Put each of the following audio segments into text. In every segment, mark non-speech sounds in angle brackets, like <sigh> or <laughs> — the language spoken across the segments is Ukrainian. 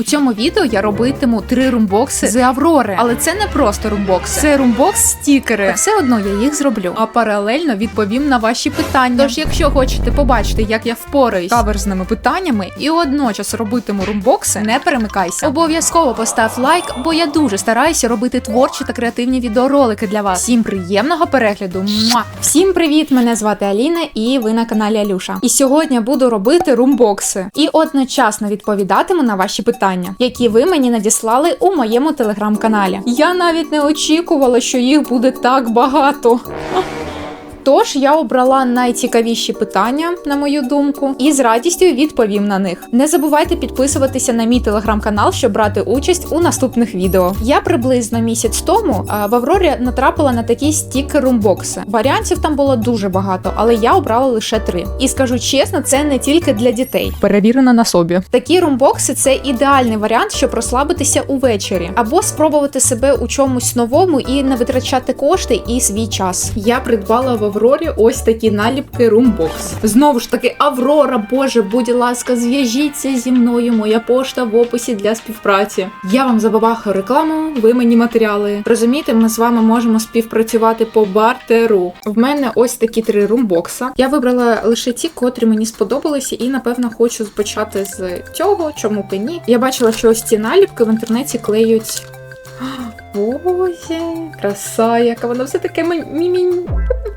У цьому відео я робитиму три румбокси з Аврори, але це не просто румбокси. Це румбокс стікери. Та все одно я їх зроблю. А паралельно відповім на ваші питання. Тож, якщо хочете побачити, як я впораюсь каверзними питаннями і одночас робитиму румбокси, не перемикайся. Обов'язково постав лайк, бо я дуже стараюся робити творчі та креативні відеоролики для вас. Всім приємного перегляду. Муа! Всім привіт! Мене звати Аліна, і ви на каналі Алюша. І сьогодні буду робити румбокси і одночасно відповідатиму на ваші питання, які ви мені надіслали у моєму телеграм-каналі. Я навіть не очікувала, що їх буде так багато. Тож я обрала найцікавіші питання, на мою думку, і з радістю відповім на них. Не забувайте підписуватися на мій телеграм-канал, щоб брати участь у наступних відео. Я приблизно місяць тому в Аврорі натрапила на такі стікер румбокси. Варіантів там було дуже багато, але я обрала лише три. І скажу чесно, це не тільки для дітей. Перевірено на собі. Такі румбокси це ідеальний варіант, щоб розслабитися увечері або спробувати себе у чомусь новому і не витрачати кошти і свій час. Я придбала в Аврорі ось такі наліпки румбокс. Знову ж таки, Аврора, боже, будь ласка, зв'яжіться зі мною. Моя пошта в описі для співпраці. Я вам забабахаю рекламу, ви мені матеріали. Розумієте, ми з вами можемо співпрацювати по бартеру. В мене ось такі три румбокса. Я вибрала лише ті, котрі мені сподобалися, і напевно хочу почати з цього, чому б і ні. Я бачила, що ось ці наліпки в інтернеті клеють. Боже, краса, яка воно все таке мімі...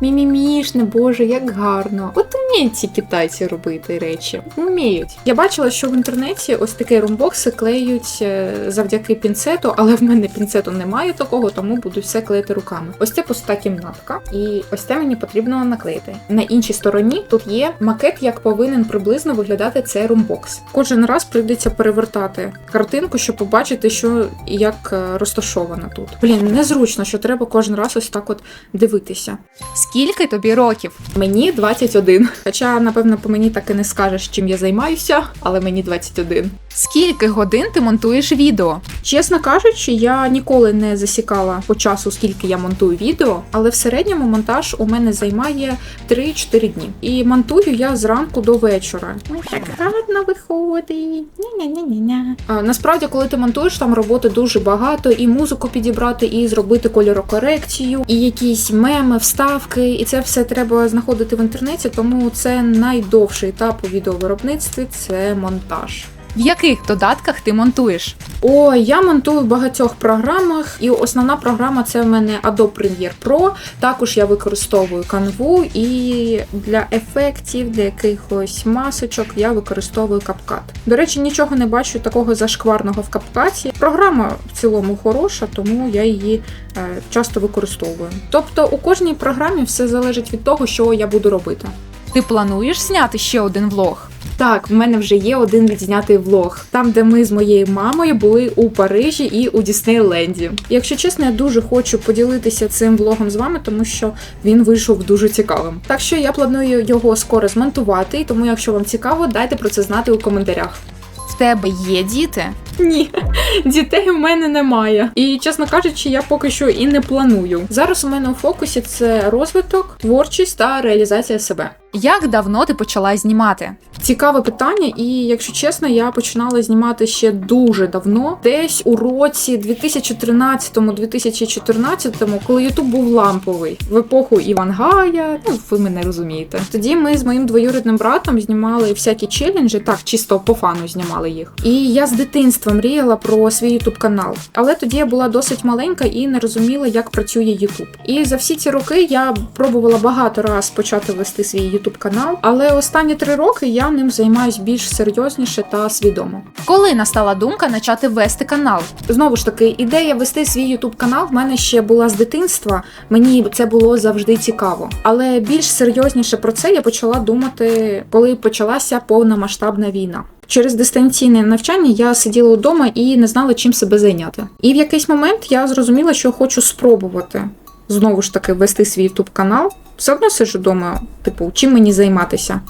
мімімішне, боже, як гарно. От вміють ці китайці робити речі. Вміють. Я бачила, що в інтернеті ось такі румбокси клеють е, завдяки пінцету, але в мене пінцету немає такого, тому буду все клеїти руками. Ось це пуста кімнатка, і ось це мені потрібно наклеїти. На іншій стороні тут є макет, як повинен приблизно виглядати цей румбокс. Кожен раз прийдеться перевертати картинку, щоб побачити, що і як е, розташовано тут. Блін, незручно, що треба кожен раз ось так от дивитися. Скільки тобі років? Мені 21. Хоча, напевно, по мені так і не скажеш, чим я займаюся, але мені 21. Скільки годин ти монтуєш відео? Чесно кажучи, я ніколи не засікала по часу, скільки я монтую відео, але в середньому монтаж у мене займає 3-4 дні. І монтую я зранку до вечора. Так гарно виходить. Ня-ня-ня-ня-ня. Насправді, коли ти монтуєш, там роботи дуже багато, і музику підібрати, і зробити кольорокорекцію, і якісь меми, вставки, і це все треба знаходити в інтернеті, тому це найдовший етап у відеовиробництві це монтаж. В яких додатках ти монтуєш? О, я монтую в багатьох програмах, і основна програма це в мене Adobe Premiere Pro. Також я використовую Canva і для ефектів, для якихось масочок я використовую CapCut. До речі, нічого не бачу такого зашкварного в CapCut. Програма в цілому хороша, тому я її е, часто використовую. Тобто у кожній програмі все залежить від того, що я буду робити. Ти плануєш зняти ще один влог? Так, в мене вже є один відзнятий влог, там, де ми з моєю мамою були у Парижі і у Діснейленді. Якщо чесно, я дуже хочу поділитися цим влогом з вами, тому що він вийшов дуже цікавим. Так що я планую його скоро змонтувати, і тому, якщо вам цікаво, дайте про це знати у коментарях. В тебе є діти? Ні, <laughs> дітей у мене немає. І чесно кажучи, я поки що і не планую. Зараз у мене у фокусі це розвиток, творчість та реалізація себе. Як давно ти почала знімати? Цікаве питання, і якщо чесно, я починала знімати ще дуже давно, десь у році 2013-2014, коли Ютуб був ламповий в епоху Івангая. Ну ви мене розумієте. Тоді ми з моїм двоюрідним братом знімали всякі челенджі, так чисто по фану знімали їх. І я з дитинства мріяла про свій Ютуб канал, але тоді я була досить маленька і не розуміла, як працює Ютуб. І за всі ці роки я пробувала багато раз почати вести свій Ютуб канал, але останні три роки я ним займаюсь більш серйозніше та свідомо. Коли настала думка почати вести канал? Знову ж таки, ідея вести свій Ютуб канал в мене ще була з дитинства. Мені це було завжди цікаво. Але більш серйозніше про це я почала думати, коли почалася повномасштабна війна. Через дистанційне навчання я сиділа вдома і не знала, чим себе зайняти. І в якийсь момент я зрозуміла, що хочу спробувати знову ж таки вести свій ютуб канал. Все одно сижу вдома, типу, чим мені займатися.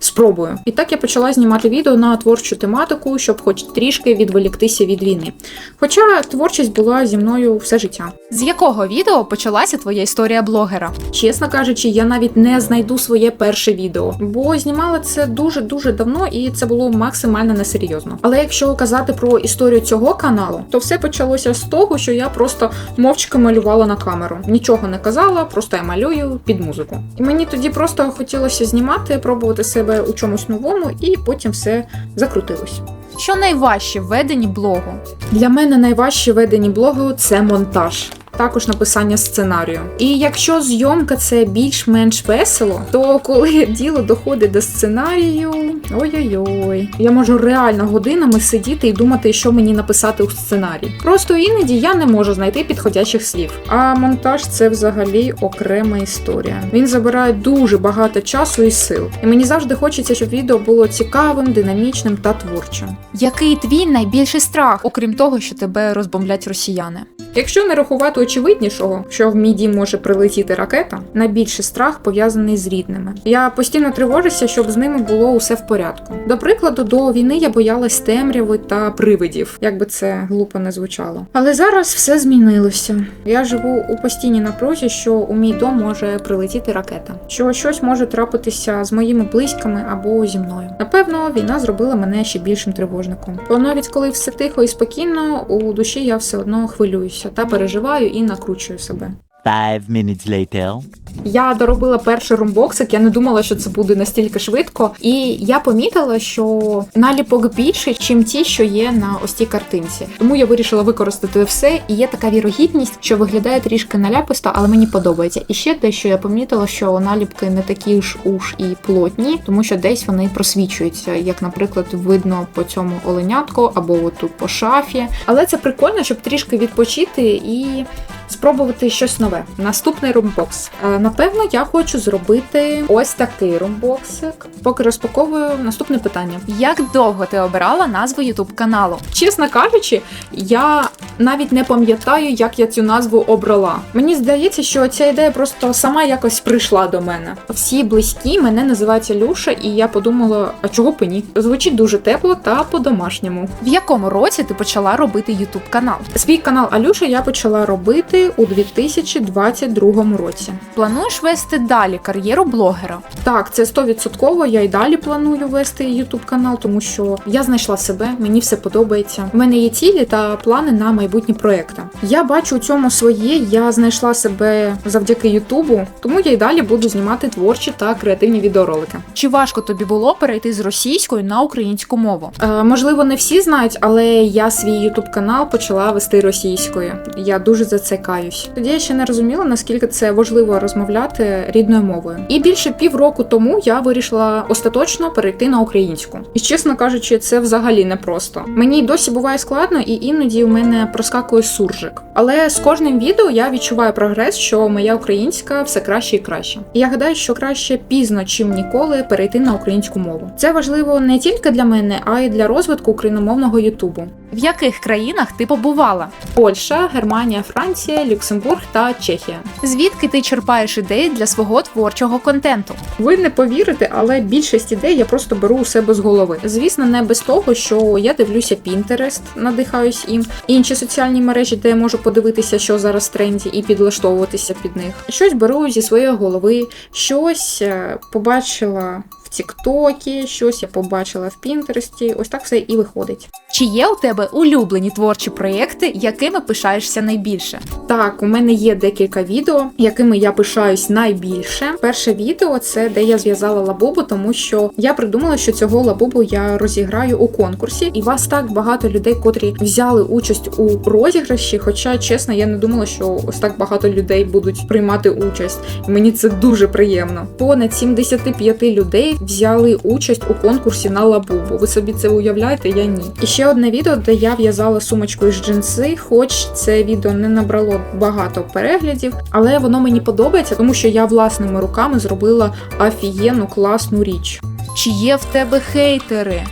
Спробую. І так я почала знімати відео на творчу тематику, щоб хоч трішки відволіктися від війни. Хоча творчість була зі мною все життя. З якого відео почалася твоя історія блогера? Чесно кажучи, я навіть не знайду своє перше відео, бо знімала це дуже дуже давно, і це було максимально несерйозно. Але якщо казати про історію цього каналу, то все почалося з того, що я просто мовчки малювала на камеру. Нічого не казала, просто я малюю під музику. І мені тоді просто хотілося знімати, пробувати себе у чомусь новому, і потім все закрутилось. Що найважче в веденні блогу? Для мене найважче в веденні блогу це монтаж. Також написання сценарію. І якщо зйомка це більш-менш весело, то коли <laughs> діло доходить до сценарію, ой-ой-ой, я можу реально годинами сидіти і думати, що мені написати у сценарій. Просто іноді я не можу знайти підходячих слів. А монтаж це взагалі окрема історія. Він забирає дуже багато часу і сил. І мені завжди хочеться, щоб відео було цікавим, динамічним та творчим. Який твій найбільший страх, окрім того, що тебе розбомблять росіяни? Якщо не рахувати очевиднішого, що в мій дім може прилетіти ракета, найбільший страх пов'язаний з рідними. Я постійно тривожуся, щоб з ними було усе в порядку. До прикладу, до війни я боялась темряви та привидів, як би це глупо не звучало. Але зараз все змінилося. Я живу у постійній напрузі, що у мій дом може прилетіти ракета, що щось може трапитися з моїми близькими або зі мною. Напевно, війна зробила мене ще більшим тривожником. Бо навіть коли все тихо і спокійно, у душі я все одно хвилююся та переживаю і накручую себе. Five minutes later. Я доробила перший румбоксик, я не думала, що це буде настільки швидко. І я помітила, що наліпок більше, чим ті, що є на ось цій картинці. Тому я вирішила використати все, і є така вірогідність, що виглядає трішки наляписто, але мені подобається. І ще дещо я помітила, що наліпки не такі ж уж і плотні, тому що десь вони просвічуються, як, наприклад, видно по цьому оленятку або отут по шафі. Але це прикольно, щоб трішки відпочити і спробувати щось нове. Наступний румбокс. Е, Напевно, я хочу зробити ось такий румбоксик. Поки розпаковую наступне питання. Як довго ти обирала назву Ютуб каналу? Чесно кажучи, я навіть не пам'ятаю, як я цю назву обрала. Мені здається, що ця ідея просто сама якось прийшла до мене. Всі близькі мене називають Люша, і я подумала, а чого б ні? Звучить дуже тепло та по-домашньому. В якому році ти почала робити Ютуб канал? Свій канал Алюша я почала робити у 2022 році. Плануєш вести далі кар'єру блогера? Так, це 100%. Я й далі планую вести YouTube канал, тому що я знайшла себе, мені все подобається. У мене є цілі та плани на майбутні проекти. Я бачу у цьому своє. Я знайшла себе завдяки Ютубу, тому я й далі буду знімати творчі та креативні відеоролики. Чи важко тобі було перейти з російської на українську мову? Е, можливо, не всі знають, але я свій YouTube канал почала вести російською. Я дуже за це каюсь. Тоді я ще не розуміла, наскільки це важливо розмовляти рідною мовою. І більше півроку тому я вирішила остаточно перейти на українську. І чесно кажучи, це взагалі непросто. Мені досі буває складно, і іноді у мене проскакує суржик. Але з кожним відео я відчуваю прогрес, що моя українська все краще і краще. І я гадаю, що краще пізно, чим ніколи, перейти на українську мову. Це важливо не тільки для мене, а й для розвитку україномовного Ютубу. В яких країнах ти побувала? Польща, Германія, Франція, Люксембург та Чехія. Звідки ти черпаєш ідеї для свого творчого контенту? Ви не повірите, але більшість ідей я просто беру у себе з голови. Звісно, не без того, що я дивлюся Pinterest, надихаюсь їм, інші соціальні мережі, де я можу подивитися, що зараз в тренді, і підлаштовуватися під них. Щось беру зі своєї голови, щось е, побачила в Тіктокі, щось я побачила в Пінтересті. Ось так все і виходить. Чи є у тебе улюблені творчі проєкти, якими пишаєшся найбільше? Так, у мене є декілька відео, якими я пишаюсь найбільше. Перше відео це де я зв'язала лабубу, тому що я придумала, що цього лабубу я розіграю у конкурсі, і вас так багато людей, котрі взяли участь у розіграші. Хоча, чесно, я не думала, що ось так багато людей будуть приймати участь. І мені це дуже приємно. Понад 75 людей взяли участь у конкурсі на лабубу. Ви собі це уявляєте? Я ні. І ще одне відео, де я в'язала сумочку із джинси, хоч це відео не набрало багато переглядів, але воно мені подобається, тому що я власними руками зробила офігенну класну річ. Чи є в тебе хейтери?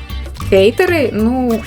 Хейтери? Ну.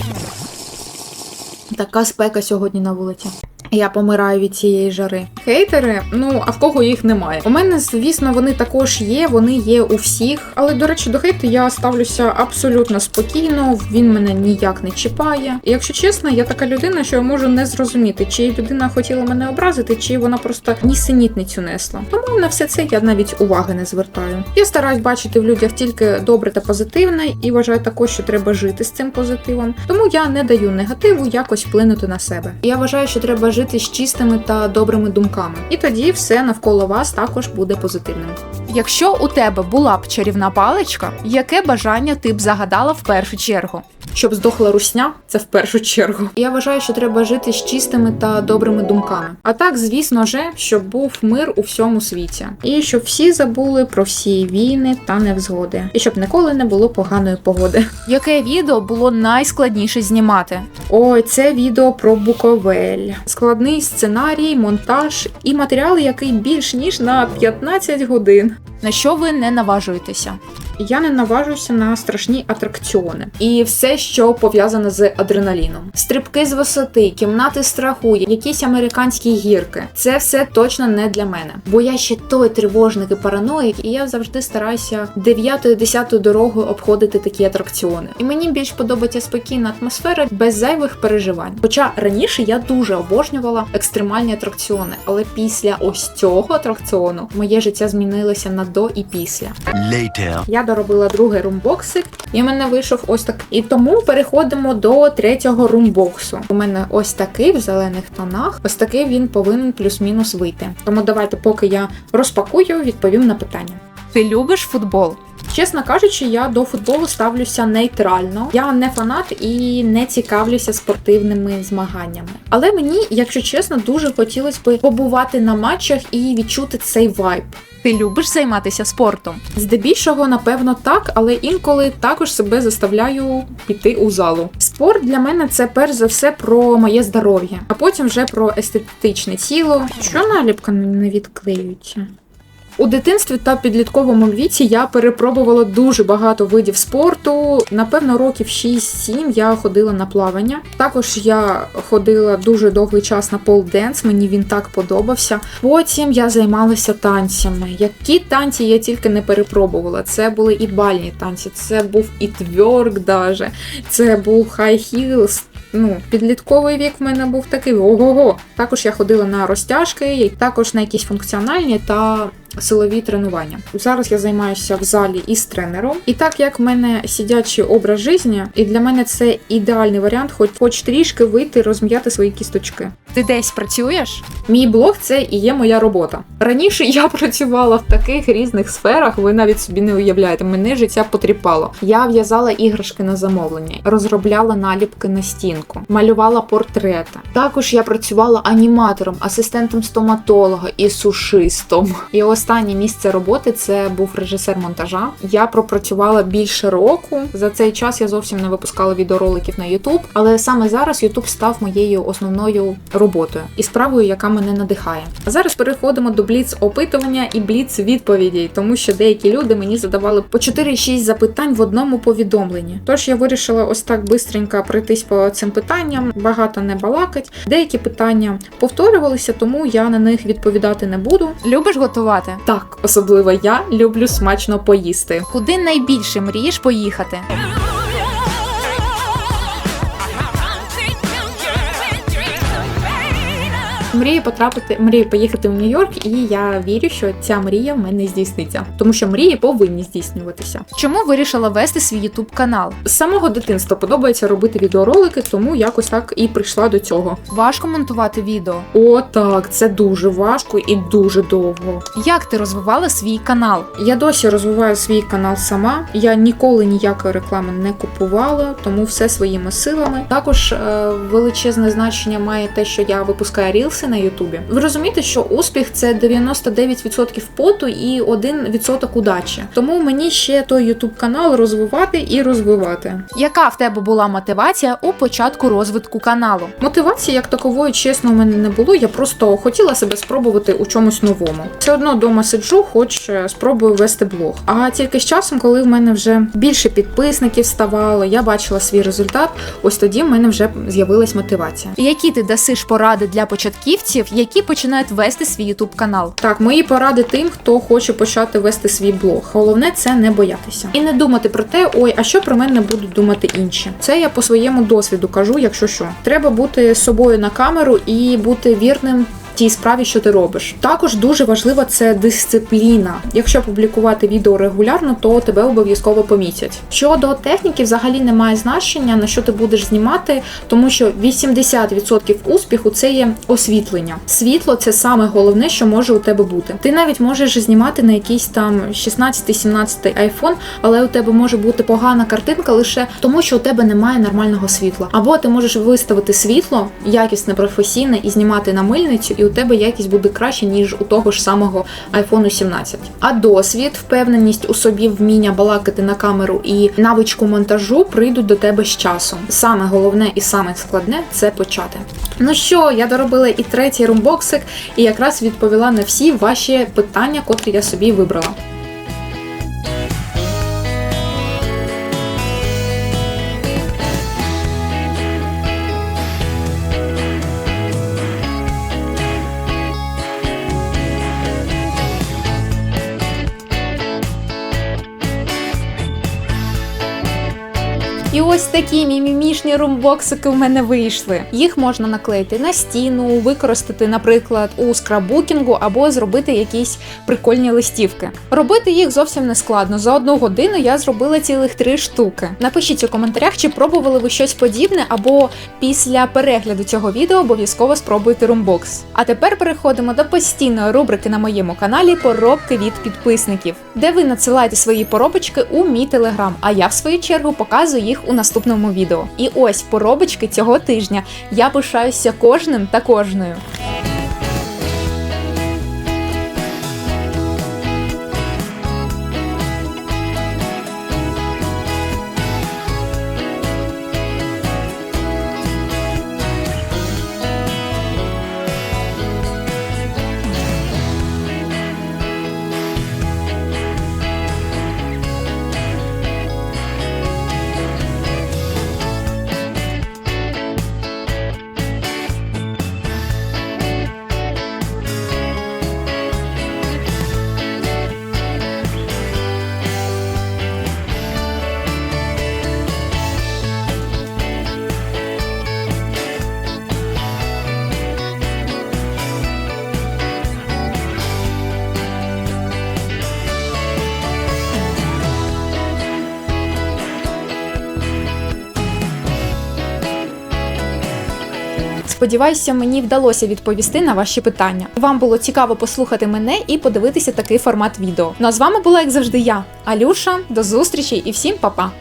Така спека сьогодні на вулиці. Я помираю від цієї жари. Хейтери, ну а в кого їх немає? У мене, звісно, вони також є, вони є у всіх. Але до речі, до хейту я ставлюся абсолютно спокійно. Він мене ніяк не чіпає. І якщо чесно, я така людина, що я можу не зрозуміти, чи людина хотіла мене образити, чи вона просто нісенітницю несла. Тому на все це я навіть уваги не звертаю. Я стараюсь бачити в людях тільки добре та позитивне, і вважаю також, що треба жити з цим позитивом. Тому я не даю негативу якось вплинути на себе. Я вважаю, що треба жити з чистими та добрими думками, і тоді все навколо вас також буде позитивним. Якщо у тебе була б чарівна паличка, яке бажання ти б загадала в першу чергу? Щоб здохла русня, це в першу чергу. Я вважаю, що треба жити з чистими та добрими думками. А так, звісно же, щоб був мир у всьому світі, і щоб всі забули про всі війни та невзгоди, і щоб ніколи не було поганої погоди. Яке відео було найскладніше знімати? Ой, це відео про Буковель. Складний сценарій, монтаж і матеріал, який більш ніж на 15 годин. На що ви не наважуєтеся? Я не наважуся на страшні атракціони і все, що пов'язане з адреналіном. Стрибки з висоти, кімнати страху, якісь американські гірки. Це все точно не для мене. Бо я ще той тривожник і параноїк, і я завжди стараюся 9-10 дорогою обходити такі атракціони. І мені більш подобається спокійна атмосфера без зайвих переживань. Хоча раніше я дуже обожнювала екстремальні атракціони, але після ось цього атракціону моє життя змінилося на до і після. Later. Я доробила другий румбоксик, і в мене вийшов ось так. І тому переходимо до третього румбоксу. У мене ось такий в зелених тонах. Ось такий він повинен плюс-мінус вийти. Тому давайте, поки я розпакую, відповім на питання. Ти любиш футбол? Чесно кажучи, я до футболу ставлюся нейтрально. Я не фанат і не цікавлюся спортивними змаганнями. Але мені, якщо чесно, дуже хотілося б побувати на матчах і відчути цей вайб. Ти любиш займатися спортом? Здебільшого, напевно, так, але інколи також себе заставляю піти у залу. Спорт для мене це перш за все про моє здоров'я, а потім вже про естетичне тіло. Що наліпка не відклеюється? У дитинстві та підлітковому віці я перепробувала дуже багато видів спорту. Напевно, років 6-7 я ходила на плавання. Також я ходила дуже довгий час на полденс, мені він так подобався. Потім я займалася танцями. Які танці я тільки не перепробувала. Це були і бальні танці, це був і тверк даже, це був хай хілс. Ну, підлітковий вік в мене був такий ого-го. Також я ходила на розтяжки, також на якісь функціональні та силові тренування. Зараз я займаюся в залі із тренером. І так як в мене сидячий образ життя, і для мене це ідеальний варіант, хоч хоч трішки вийти, розм'яти свої кісточки. Ти десь працюєш? Мій блог це і є моя робота. Раніше я працювала в таких різних сферах, ви навіть собі не уявляєте. Мене життя потріпало. Я в'язала іграшки на замовлення, розробляла наліпки на стінку, малювала портрети. Також я працювала аніматором, асистентом стоматолога і сушистом. І останнє місце роботи це був режисер монтажа. Я пропрацювала більше року. За цей час я зовсім не випускала відеороликів на YouTube, але саме зараз YouTube став моєю основною роботою і справою, яка мене надихає. А зараз переходимо до бліц опитування і бліц відповідей, тому що деякі люди мені задавали по 4-6 запитань в одному повідомленні. Тож я вирішила ось так бистренько пройтись по цим питанням, багато не балакать. Деякі питання повторювалися, тому я на них відповідати не буду. Любиш готувати? Так, особливо я люблю смачно поїсти. Куди найбільше мрієш поїхати? Мрію потрапити, мрію поїхати в Нью-Йорк, і я вірю, що ця мрія в мене здійсниться, тому що мрії повинні здійснюватися. Чому вирішила вести свій ютуб канал? З самого дитинства подобається робити відеоролики, тому якось так і прийшла до цього. Важко монтувати відео. О, так, це дуже важко і дуже довго. Як ти розвивала свій канал? Я досі розвиваю свій канал сама. Я ніколи ніякої реклами не купувала, тому все своїми силами. Також е, величезне значення має те, що я випускаю рілси на Ютубі. Ви розумієте, що успіх це 99% поту і 1% удачі. Тому мені ще той Ютуб канал розвивати і розвивати. Яка в тебе була мотивація у початку розвитку каналу? Мотивації як такової, чесно, у мене не було. Я просто хотіла себе спробувати у чомусь новому. Все одно вдома сиджу, хоч е, спробую вести блог. А тільки з часом, коли в мене вже більше підписників ставало, я бачила свій результат. Ось тоді в мене вже з'явилась мотивація. Які ти дасиш поради для початківців, які починають вести свій ютуб канал? Так, мої поради тим, хто хоче почати вести свій блог. Головне це не боятися і не думати про те, ой, а що про мене будуть думати інші. Це я по своєму досвіду кажу, якщо що. Треба бути собою на камеру і бути вірним. Тій справі, що ти робиш, також дуже важлива це дисципліна. Якщо публікувати відео регулярно, то тебе обов'язково помітять. Щодо техніки, взагалі немає значення на що ти будеш знімати, тому що 80% успіху це є освітлення. Світло це саме головне, що може у тебе бути. Ти навіть можеш знімати на якийсь там 16-17 айфон, але у тебе може бути погана картинка лише тому, що у тебе немає нормального світла. Або ти можеш виставити світло, якісне, професійне, і знімати на мильницю, і у тебе якість буде краще, ніж у того ж самого iPhone 17. А досвід, впевненість у собі, вміння балакати на камеру і навичку монтажу прийдуть до тебе з часом. Саме головне і саме складне це почати. Ну що, я доробила і третій румбоксик, і якраз відповіла на всі ваші питання, котрі я собі вибрала. І ось мімімішні румбоксики в мене вийшли. Їх можна наклеїти на стіну, використати, наприклад, у скраббукінгу або зробити якісь прикольні листівки. Робити їх зовсім не складно. За одну годину я зробила цілих три штуки. Напишіть у коментарях, чи пробували ви щось подібне, або після перегляду цього відео обов'язково спробуйте румбокс. А тепер переходимо до постійної рубрики на моєму каналі Поробки від підписників, де ви надсилаєте свої поробочки у мій телеграм. А я в свою чергу показую їх у наступному відео. І ось поробочки цього тижня. Я пишаюся кожним та кожною. Сподіваюся, мені вдалося відповісти на ваші питання. Вам було цікаво послухати мене і подивитися такий формат відео. Ну а з вами була, як завжди, я, Алюша. До зустрічі і всім па-па!